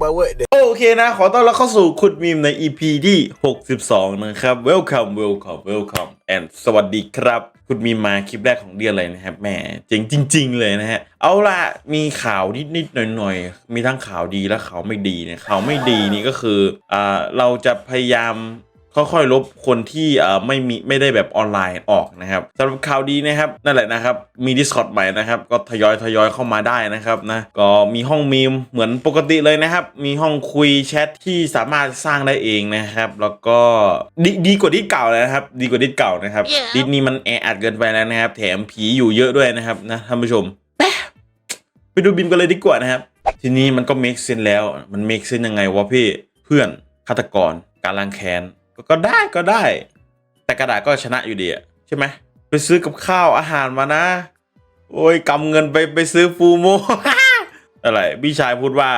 บาเวเดโอเคนะ ขอต้อนรับเข้าสู่ขุดมีมใน EP ที่ 62 นะครับ Welcome Welcome Welcome and สวัสดีครับขุดมีมมาคลิปแรกของเดือนเลยนะครับแหมเจ๋งจริง ๆ เลยนะฮะ เอาล่ะ มีข่าวนิด ๆ หน่อย ๆ มีทั้งข่าวดีและข่าวไม่ดีเนี่ยข่าวไม่ดีนี่ก็คืออ่าเราจะพยายาม ค่อยๆ ลบคนที่เอ่อไม่มีไม่ได้แบบออนไลน์ออกนะครับสำหรับข่าวดีนะครับนั่นแหละนะครับมี Discord ใหม่นะครับก็ทยอยทยอยเข้ามาได้นะครับนะก็มีห้องมีมเหมือนปกติเลยนะครับ มีห้องคุยแชทที่สามารถสร้างได้เองนะครับ แล้วก็ดีดีกว่าดิสเก่าเลยนะครับ ดีกว่าดิสเก่านะครับ Yeah. ดิสนี้มันแออัดเกินไปแล้วนะครับ แถมผีอยู่เยอะด้วยนะครับนะท่านผู้ชมแป๊ะไปดูบิมกันเลยดีกว่านะครับ ทีนี้มันก็ make sense แล้วมัน make sense ยังไงวะพี่เพื่อนฆาตกรการล้างแค้น ก็ก็ได้ก็ได้ แต่กระดาษก็ชนะอยู่ดีอะใช่ไหมไปซื้อกับข้าวอาหารมานะ โอ้ยกำเงินไปไปซื้อฟูโม อะไรพี่ชายพูดว่า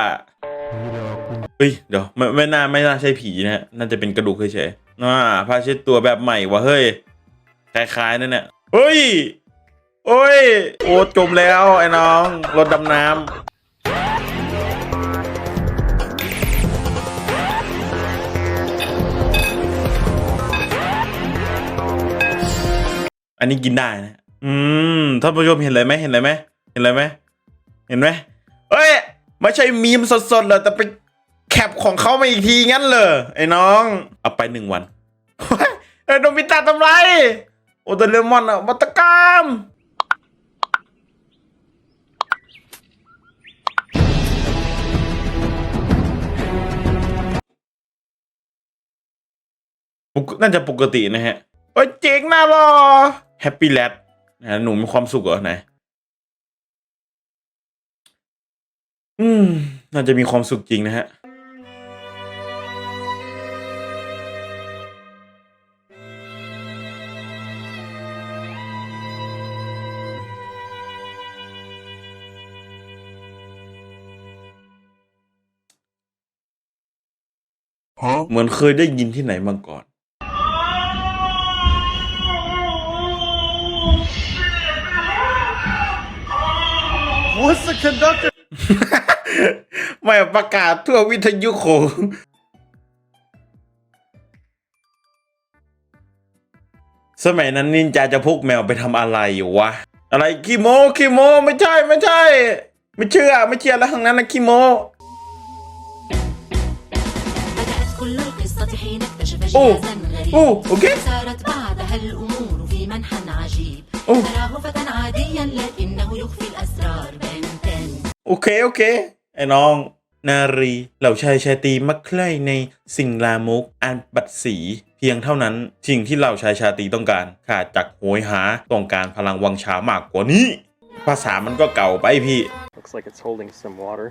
เฮ้ยเดี๋ยวไม่ไม่น่าไม่น่าใช่ผีนะฮะน่าจะเป็นกระดูกเฉยๆน่าผ้าเช็ดตัวแบบใหม่วะเฮ้ยคล้ายๆนั่นเนี่ยเฮ้ยโอ้ยโอ้จมแล้วไอ้น้องรถดำน้ำ อันนี้กินได้นะ อืมท่านผู้ชมเห็นอะไรไหมเห็นอะไรไหมเห็นอะไรไหมเห็นไหมเอ้ยไม่ใช่มีมสดๆเลยแต่ไปแคปของเขามาอีกทีงั้นเลยไอ้น้องเอาไปหนึ่งวันเอ้ยโดมิตาทำไร โอเดเลมอนอะวัตกรรมน่าจะปกตินะฮะเอ้ยเจ๋งน่ารอ แฮปปี้แลดนะหนูมีความสุขเหรอไหนอืม น่าจะมีความสุขจริงนะฮะฮะเหมือนเคยได้ยินที่ไหนมาก่อน What's the conductor? ไม่ประกาศทั่ววิทยุโขงสมัยนั้นนินจาจะพกแมวไปทำอะไรอยู่วะ อะไรคีโมขี้โมไม่ใช่ไม่ใช่ ไม่เชื่อไม่เชื่อแล้วทั้งนั้นนะคีโมโอ้โอ้โอเค أوه، أوكي. سارت بعدها الأمور في منحى عجيب أوه. تراه فتى عاديا لكنه يخفي الأسرار بنتن โอเค โอเค ไอ้น้อง นารี เหล่าชายชาตรีมักใคร่ในสิ่งลามกอันบัดสีเพียงเท่านั้น สิ่งที่เหล่าชายชาตรีต้องการขาดจากโหยหาต้องการพลังวังชามากกว่านี้ ภาษามันก็เก่าไปพี่ Looks like it's holding some water.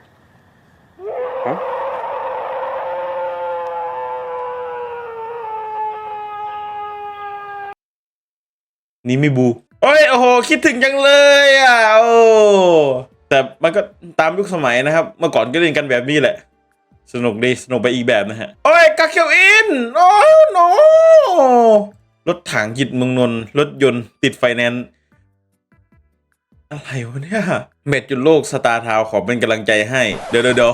Huh? นี่ไม่บู โอ้ยโอ้โหคิดถึงจังเลยอะโอ้แต่มันก็ตามยุคสมัยนะครับ เมื่อก่อนก็เล่นกันแบบนี้แหละ สนุกดีสนุกไปอีกแบบนะฮะ โอ้ยกาเคียวอินโอ้โนรถถังจิตเมืองนนท์รถยนต์ติดไฟแนนซ์อะไรวะเนี่ยเม็ดจุดโลกสตาร์ทาวขอเป็นกำลังใจให้ เดี๋ยวเดี๋ยวเดี๋ยว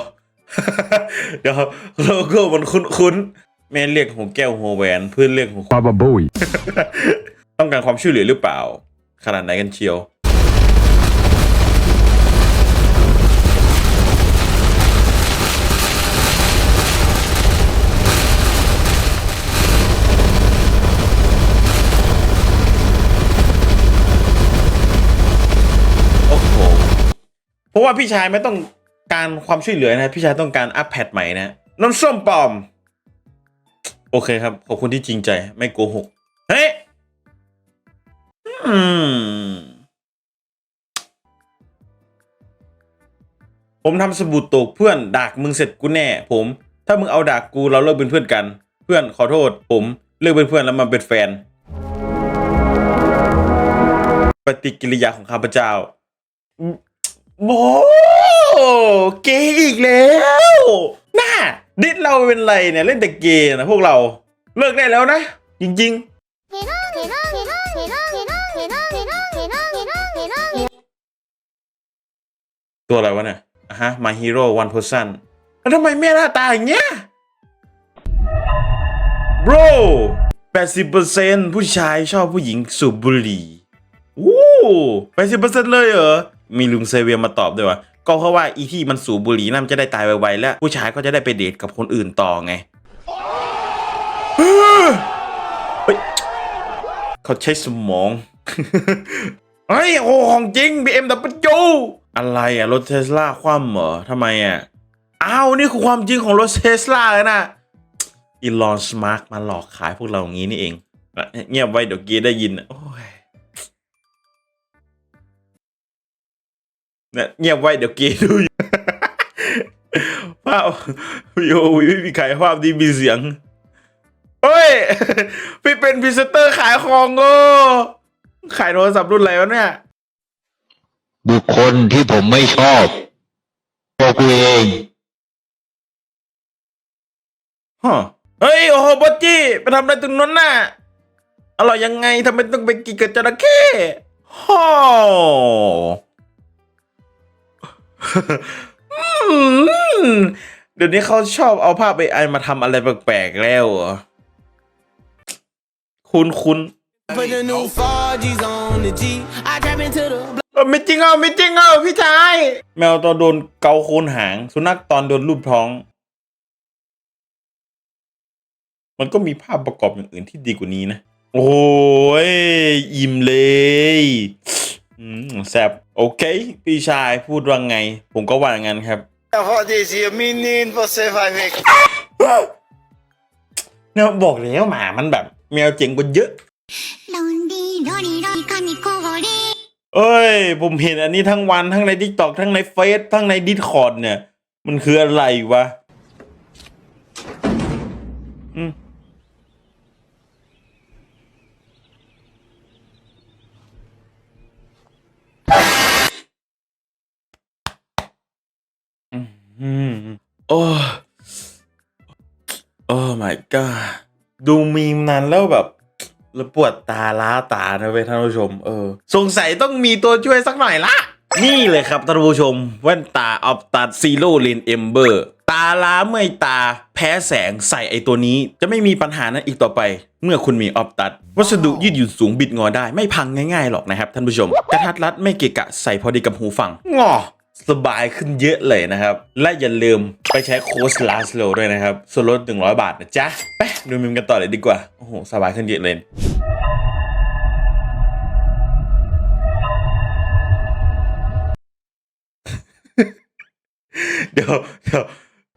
เดี๋ยวโลโก้มันคุ้นๆแม่เรียกหัวแก้วหัวแหวนเพื่อนเรียกหัว Baba Bowie ต้องการความช่วยเหลือหรือเปล่า ขนาดไหนกันเชียวโอ้โหเพราะว่าพี่ชายไม่ต้องการความช่วยเหลือนะ พี่ชายต้องการอัพแพดใหม่นะน้ำส้มปลอม โอเคครับ ขอบคุณที่จริงใจ ไม่โกหก เฮ้ย อืม ผมทำสบู่ตกเพื่อนดากมึงเสร็จกูแน่ ผม ถ้ามึงเอาดากกูเราเลิกเป็นเพื่อนกัน เพื่อนขอโทษ ผมเลิกเป็นเพื่อนแล้วมาเป็นแฟน ปฏิกิริยาของข้าพเจ้าโบเกย์อีกแล้วน่าดิดเราเป็นไรเนี่ยเล่นแต่เกย์นะพวกเราเลิกได้แล้วนะ จริง ๆ ตัวอะไรวะเนี่ยอะฮะ My Hero One Person แล้วทำไมแม่หน้าตาอย่างเงี้ย bro 80%ผู้ชายชอบผู้หญิงสูบบุหรี่วู้80%เลยเหรอ มีลุงเซเวียมาตอบด้วยว่า ก็เพราะว่าอีที่มันสูบบุหรี่นั่นมันจะได้ตายไวๆ แล้ว ผู้ชายก็จะได้ไปเดทกับคนอื่นต่อไงเฮ้ยเขาใช้สมอง เฮ้ย โอ้ ของจริง BMW อะไรอะ รถเทสลาคว่ำเหรอทำไมอะ อ้าว นี่คือความจริงของรถเทสลาเลยนะอีลอนสมาร์กมาหลอกขายพวกเราอย่างนี้นี่เอง เงียบไว้เดี๋ยวกีได้ยินโอ้ยเงียบไว้เดี๋ยวกีดูภาพวิโอไม่มีใครภาพดีมีเสียงเฮ้ย พี่เป็นพรีเซนเตอร์ขายของโอ้ขายโทรศัพท์รุ่นอะไรวะเนี่ย บุคคลที่ผมไม่ชอบตัวกูเองฮะเฮ้ย โอ้โหบอสจี้ไปทำอะไรตรงนั้นน่ะอร่อยยังไงทำไมต้องไปกินกับจระเข้ฮ่อเดี๋ยวนี้เขาชอบเอาภาพไอไอมาทำอะไรแปลกๆแล้วคุณคุณ Put the new 4Gs on the G. I trap into the เออไม่จริงเอาไม่จริงเอาพี่ชาย แมวตอนโดนเกาโคนหาง สุนัขตอนโดนรูปท้อง มันก็มีภาพประกอบอย่างอื่นที่ดีกว่านี้นะ โอ้ย อิ่มเลยอืมแซบโอเค พี่ชายพูดว่าไง ผมก็ว่าอย่างนั้นครับ What is your meaning for surviving? เนี่ยบอกแล้วหมามันแบบ แมวเจ๋งกว่าเยอะ ロンリーロリロリ神こぼれ เอ้ย ผมเห็นอันนี้ทั้งวันทั้งใน t ิ k ตอกทั้งในเฟซทั้งในดิสคอร์ดเนี่ย มันคืออะไรวะอืมอืมโอ้โอ้ my god ดูมีมนั้นแล้วแบบ แล้วปวดตาล้าตานะเว้ยท่านผู้ชม เออ สงสัยต้องมีตัวช่วยสักหน่อยละ นี่เลยครับท่านผู้ชม แว่นตาออฟตัดซีโร่เลนเอมเบอร์ตาล้าเมื่อยตา แพ้แสงใส่ไอตัวนี้ จะไม่มีปัญหานั้นอีกต่อไป เมื่อคุณมีออฟตัด วัสดุยืดหยุ่นสูงบิดงอได้ไม่พังง่ายๆหรอกนะครับท่านผู้ชมกระทัดรัดไม่เกะกะใส่พอดีกับหูฟังงอ สบายขึ้นเยอะเลยนะครับ และอย่าลืมไปใช้โค้ด last low ด้วยนะครับ ส่วนลด 100 บาทนะจ๊ะ ไปดูมิมกันต่อเลยดีกว่า โอ้โห สบายขึ้นเยอะเลยเดี๋ยวเดี๋ยว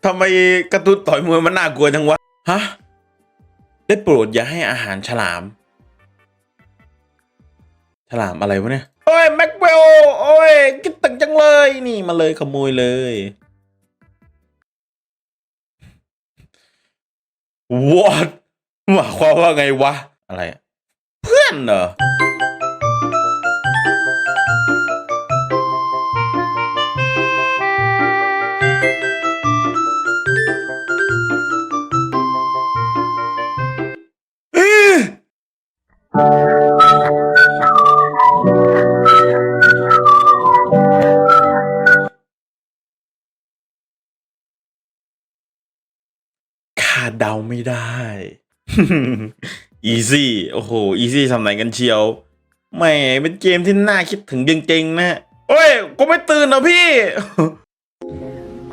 ทำไมกระตุ้นต่อยมวยมันน่ากลัวจังวะ ฮะ ได้โปรดอย่าให้อาหารฉลาม ฉลามอะไรวะเนี่ย โอ้ยแม็กเวลโอ้ยคิดตึงจังเลยนี่มาเลยขโมยเลย what หมายความว่าไงวะ อะไร เพื่อนเหรอเอ๊ะ ดเดาไม่ได้อีซี่โอ้โหอีซี่ทำไหนกันเชียวแหม่เป็นเกมที่น่าคิดถึงจริงๆนะโอ้ยกูไม่ตื่นเหรอพี่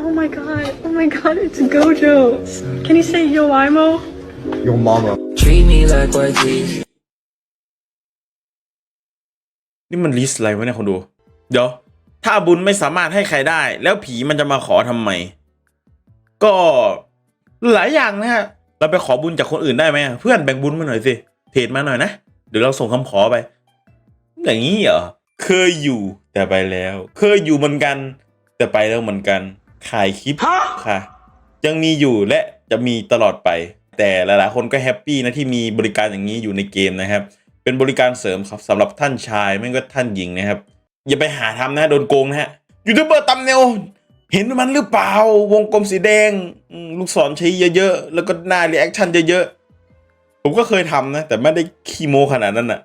Oh my god, oh my god, it's Gojo. Can you say yo Imo? Your mama. treat me like what G's. นี่มันลิสต์อะไรวะเนี่ยคนดู เดี๋ยว ถ้าบุญไม่สามารถให้ใครได้ แล้วผีมันจะมาขอทำไม ก็ หลายอย่างนะฮะเราไปขอบุญจากคนอื่นได้ไหมเพื่อนแบ่งบุญมาหน่อยสิเทรดมาหน่อยนะเดี๋ยวเราส่งคำขอไป อย่างนี้เหรอเคยอยู่แต่ไปแล้ว เคยอยู่เหมือนกัน แต่ไปแล้วเหมือนกันขายคลิปค่ะ ยังมีอยู่และจะมีตลอดไป แต่หลายๆคนก็แฮปปี้นะที่มีบริการอย่างนี้อยู่ในเกมนะครับ เป็นบริการเสริมครับสำหรับท่านชายไม่ก็ท่านหญิงนะครับ อย่าไปหาทำนะโดนโกงนะฮะยูทูบเบอร์ตำเนว เห็นมันหรือเปล่าวงกลมสีแดงลูกศรชี้เยอะๆ แล้วก็หน้ารีแอคชั่นเยอะๆ ผมก็เคยทำนะ แต่ไม่ได้คีโมขนาดนั้นน่ะ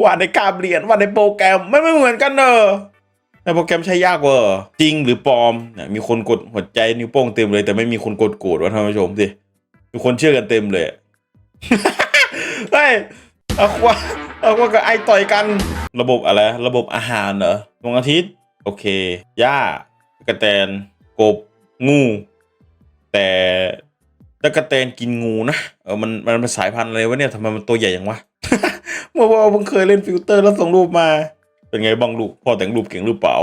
ว่าในการเรียนว่าในโปรแกรมไม่ไม่เหมือนกันเนอะในโปรแกรมใช้ยากเวอร์จริงหรือปลอมเนี่ยมีคนกดหัวใจนิ้วโป้งเต็มเลย แต่ไม่มีคนกดโกรธวะท่านผู้ชมสิมีคนเชื่อกันเต็มเลยเฮ้ยเอาว่าเอาว่ากับไอต่อยกัน ระบบอะไร ระบบอาหารเหรอดวงอาทิตย์ โอเคหญ้ากระแตนกบงู แต่ตะกระแตนกินงูนะเออมันมันเป็นสายพันธุ์อะไรวะเนี่ยทำไมมันตัวใหญ่อย่างวะเมื่อวานเพิ่งเคยเล่นฟิลเตอร์แล้วส่งรูปมา เป็นไงบ้างลูกพ่อแต่งรูปเก่งหรือเปล่า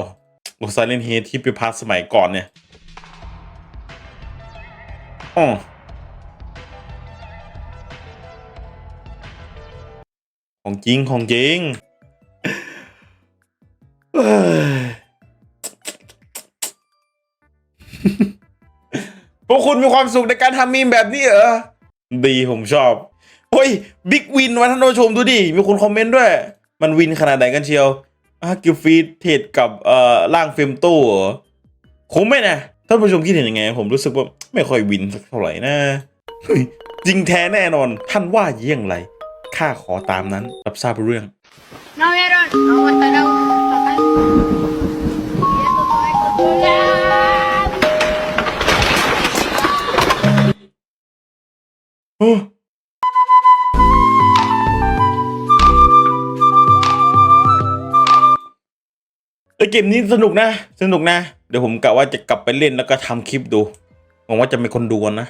โอ้ไซเลนเฮดที่ไปพาสมัยก่อนเนี่ยอ๋อของจริงของจริง วกคุณมีความสุขในการทำมีมแบบนี้เหรอ ดีผมชอบ เฮ้ยบิ๊กวินวะท่านผู้ชมดูดิ มีคนคอมเมนต์ด้วย มันวินขนาดไหนกันเชียวอะกิลฟีดเทรดกับเอ่อร่างเฟมโต้คุ้มไหมนะท่านผู้ชมคิดเห็นยังไง ผมรู้สึกว่าไม่ค่อยวินสักเท่าไหร่นะเฮ้ยจริงแท้แน่นอนท่านว่าเยี่ยงไรข้าขอตามนั้นรับทราบเรื่อง No vieron, aguanta la โอ้เอ้ยเกมนี้สนุกนะ สนุกนะ เดี๋ยวผมกะว่าจะกลับไปเล่นแล้วก็ทำคลิปดูหวังว่าจะมีคนดูนะ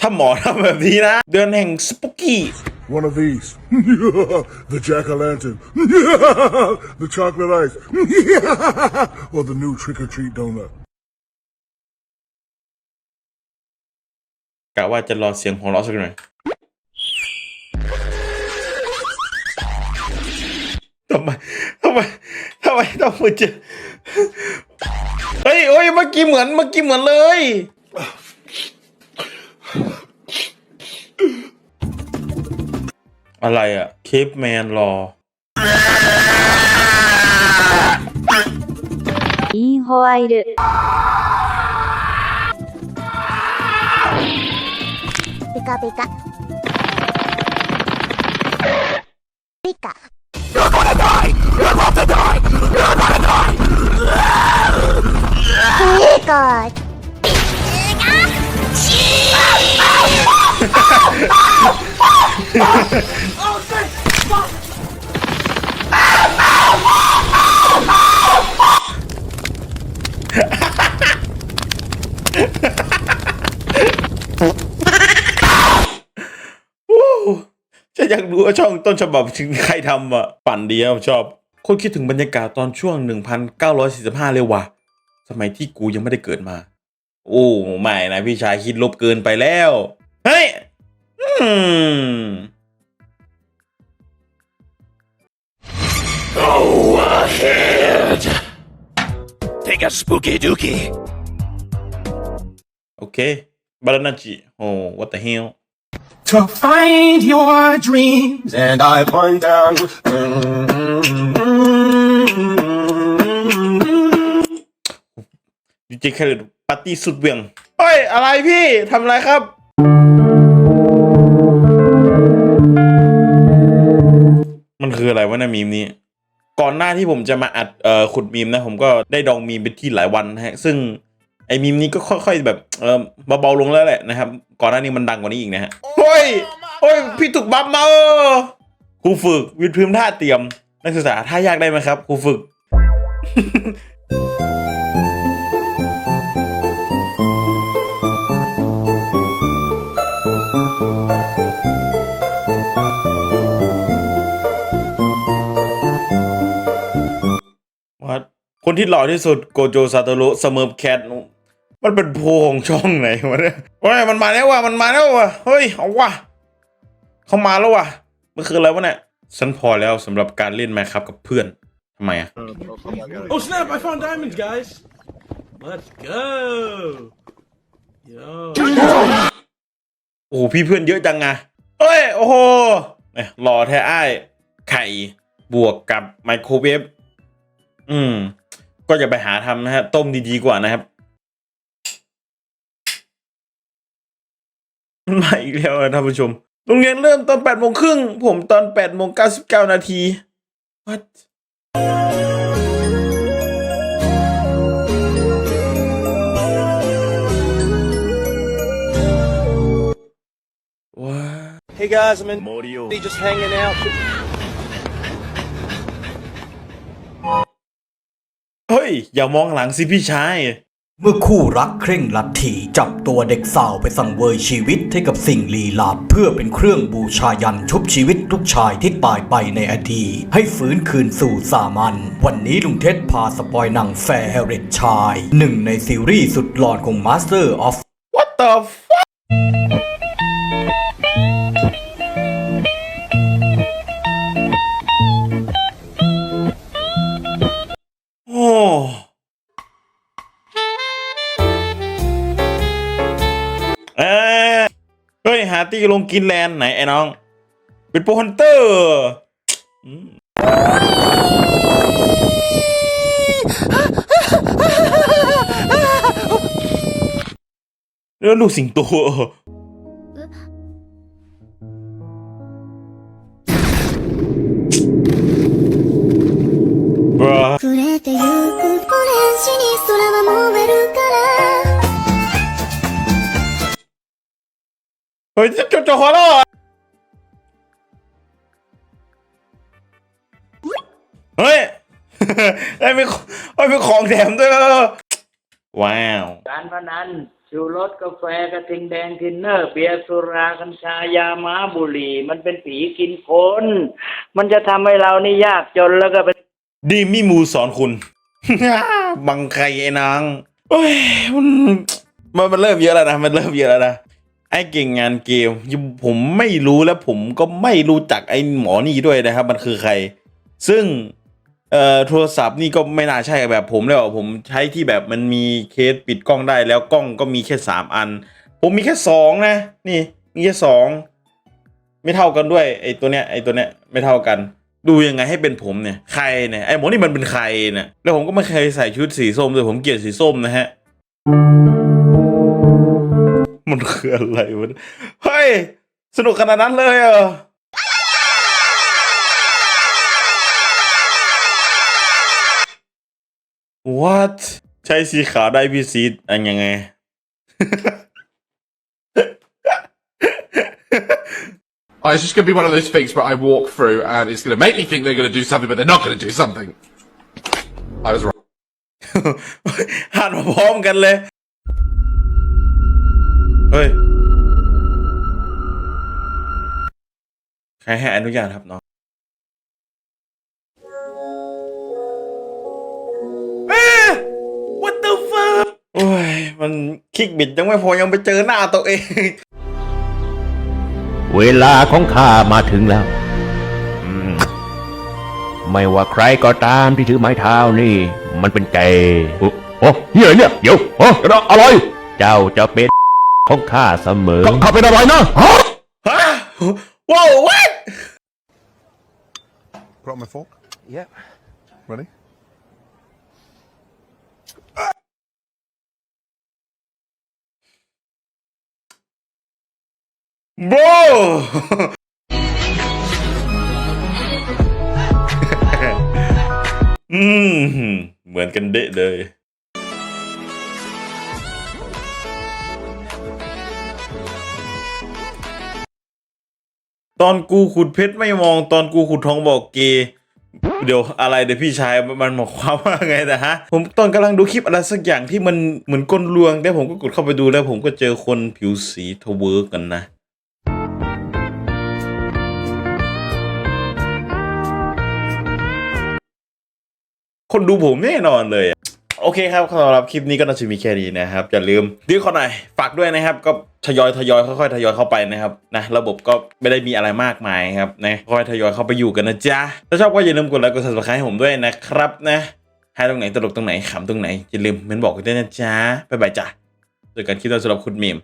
ถ้าหมอทำแบบนี้นะ เดือนแห่งสปุกกี้ One of these. the jack o' lantern. the chocolate ice. or the new trick or treat donut. กะว่าจะรอเสียงหัวเราะสักหน่อยทำไมทำไมทำไมต้องมาเจอเฮ้ยโอ้ยเมื่อกี้เหมือนเมื่อกี้เหมือนเลย อะไรอะเคปแมนรอ インホワイル。 ピカピカ。ピカ。ピカ。 ฉันอยากรู้ว่าช่องต้นฉบับถึงใครทำอะปั่นดีอะชอบคนคิดถึงบรรยากาศตอนช่วง 1945 เลยว่ะ สมัยที่กูยังไม่ได้เกิดมา โอ้ ไม่นะพี่ชายคิดลบเกินไปแล้ว เฮ้ย อืม Take a spooky dookie. โอเค บารานาจิ โอ้ what the hell To find your dreams, and I point down. ดีเจแคลร์ปาร์ตี้สุดเหวียง เฮ้ย อะไรพี่ทำอะไรครับ ออะไรวะเนะมีมนี้ ก่อนหน้าที่ผมจะมาอัดเอ่อขุดมีมนะ ผมก็ได้ดองมีมไปที่หลายวันนะฮะ ซึ่งไอ้มีมนี้ก็ค่อย ๆ แบบเออเบาๆลงแล้วแหละนะครับ ก่อนหน้านี้มันดังกว่านี้อีกนะฮะเฮ้ยเฮ้ยพี่ถูกบัฟมาเออครูฝึกวิดพื้นท่าเตรียม นักศึกษาท่ายากได้ไหมครับครูฝึก คนที่หล่อที่สุดโกโจซาโตโรุเสมอแคทมันเป็นโพลของช่องไหนวะเนี่ยเฮ้ยมันมาแล้วว่ะมันมาแล้วว่ะเฮ้ยเอาว่ะเข้ามาแล้วว่ะมันคืออะไรวะเนี่ยฉันพอแล้วสำหรับการเล่นแมคครับกับเพื่อนทำไมอะ Oh snap! I found diamonds, guys. Let's go. Yo. โอ้โหพี่เพื่อนเยอะจังอะเฮ้ยโอ้โหเนี่ยหล่อแท้อ้ายไข่บวกกับไมโครเวฟอืม ก็อย่าไปหาทำนะฮะต้มดีๆกว่านะครับมันมาอีกแล้วนะท่านผู้ชม โรงเรียนเริ่มตอนแปดโมงครึ่งผมตอนแปดโมงเก้าสิบเก้านาที what ว้า Hey guys, I'm in just hanging out. เฮ้ย อย่ามองหลังสิพี่ชาย เมื่อคู่รักเคร่งลัทธิจับตัวเด็กสาวไปสังเวยชีวิตให้กับสิ่งลี้ลับ เพื่อเป็นเครื่องบูชายันชุบชีวิตลูกชายที่ตายไปในอดีตให้ฟื้นคืนสู่สามัญวันนี้ลุงเท็ดพาสปอยหนังแฟร์เฮเรตชาย หนึ่งในซีรีส์สุดหลอนของ Master of what the fuck เฮ้ยหาตีลงกินแลนด์ไหนไอ้น้อง เป็นโปรฮันเตอร์อืมแล้วลูกสิงโตบร ฮ้ยจะจะจะหัวเราะเฮ้ยได้เป็นได้เป็นของแถมด้วยเหรอว้าว การพนันชูรสกาแฟกระทิงแดงทินเนอร์เบียร์สุรากัญชายาม้าบุหรี่ มันเป็นผีกินคนมันจะทำให้เรานี่ยากจนแล้วก็เป็นดีมีมูสอนคุณ บังใครไอ้นางโอ้ยมันมันมันเริ่มเยอะแล้วนะ มันเริ่มเยอะแล้วนะ ไอ้เก่งงานเกมผมไม่รู้และผมก็ไม่รู้จักไอ้หมอนี่ด้วยนะครับ มันคือใคร ซึ่งเอ่อโทรศัพท์นี่ก็ไม่น่าใช่แบบผมเลยว่าผมใช้ที่แบบมันมีเคสปิดกล้องได้แล้วกล้องก็มีแค่สามอัน ผมมีแค่สองนะ นี่ มีแค่สองไม่เท่ากันด้วยไอ้ตัวเนี้ยไอ้ตัวเนี้ยไม่เท่ากัน ดูยังไงให้เป็นผมเนี่ยใครเนี่ยไอ้หมอนี่มันเป็นใครเนี่ยแล้วผมก็ไม่เคยใส่ชุดสีส้มเลยผมเกลียดสีส้มนะฮะ มันคืออะไรวะเนี่ยเฮ้ย สนุกขนาดนั้นเลยเหรอ what ใช้สีขาวได้พี่ซีดอันยังไง Oh, it's just going to be one of those things where I walk through and it's going to make me think they're going to do something, but they're not going to do something. I was wrong. หันมาพร้อมกันเลย เฮ้ย ใครให้อนุญาตครับน้องเอ๊ะ what the fuck โอ้ย มันคลิกบิดยังไม่พอยังไปเจอหน้าตัวเอง เวลาของข้ามาถึงแล้วอืมไม่ว่าใครก็ตามที่ถือไม้เท้านี่ มันเป็นเกย์โอ้โอ้เฮียเนี่ย เดี๋ยวโอ้อะไร เจ้าจะเป็น ของข้าเสมอ ข้าเป็นอะไรนะฮะฮะว้าว what Put on my fork. Yep. Ready? bro อืมเหมือนกันเดะเลย ตอนกูขุดเพชรไม่มอง ตอนกูขุดทองบอกเกเดี๋ยวอะไรเดี๋ยวพี่ชายมันหมายความว่าไงนะฮะ ผมตอนกำลังดูคลิปอะไรสักอย่างที่มันเหมือนกลลวงแต่ผมก็กดเข้าไปดูแล้วผมก็เจอคนผิวสีทเวิร์กกันนะคนดูผมแน่นอนเลยอะ โอเคครับสำหรับคลิปนี้ก็น่าจะมีแค่นี้นะครับอย่าลืมดีขอหน่อยฝากด้วยนะครับ ก็ทยอยทยอยค่อยๆทยอยเข้าไปนะครับนะระบบก็ไม่ได้มีอะไรมากมายครับนะค่อยทยอยเข้าไปอยู่กันนะจ๊ะถ้าชอบก็อย่าลืมกดไลค์กด subscribe ให้ผมด้วยนะครับนะให้ตรงไหนตลกตรงไหนขำตรงไหนอย่าลืมเมนบอกกันด้วยนะจ๊ะบ๊ายบายจ้ะเจอกันคลิปต่อสำหรับคุณมีม